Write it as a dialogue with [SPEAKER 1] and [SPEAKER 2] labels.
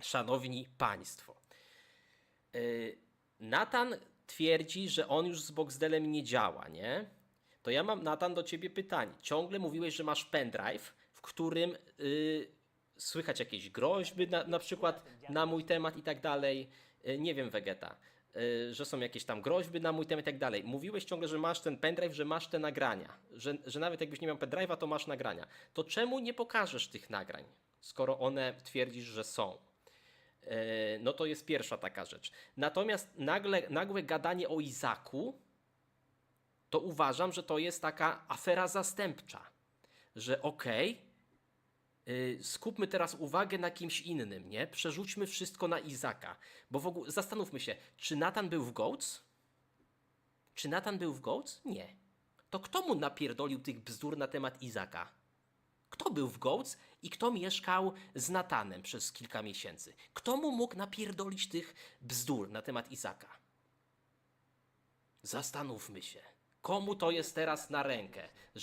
[SPEAKER 1] Szanowni Państwo, yy, Natan twierdzi, że on już z Boxdelem nie działa, nie? To ja mam, Natan, do ciebie pytanie. Ciągle mówiłeś, że masz pendrive, w którym yy, słychać jakieś groźby, na, na przykład na mój temat i tak dalej. Yy, nie wiem, Vegeta. Że są jakieś tam groźby na mój temat i tak dalej. Mówiłeś ciągle, że masz ten pendrive, że masz te nagrania. Że, że nawet jakbyś nie miał pendrive'a, to masz nagrania. To czemu nie pokażesz tych nagrań, skoro one twierdzisz, że są? E, No to jest pierwsza taka rzecz. Natomiast nagle, nagłe gadanie o Izaku, to uważam, że to jest taka afera zastępcza. Że okej, y, skupmy teraz uwagę na kimś innym, nie? Przerzućmy wszystko na Izaka. Bo w ogóle zastanówmy się, czy Natan był w Goats? Czy Natan był w Goats? Nie. To kto mu napierdolił tych bzdur na temat Izaka? Kto był w Goats i kto mieszkał z Natanem przez kilka miesięcy? Kto mu mógł napierdolić tych bzdur na temat Izaka? Zastanówmy się. Komu to jest teraz na rękę, że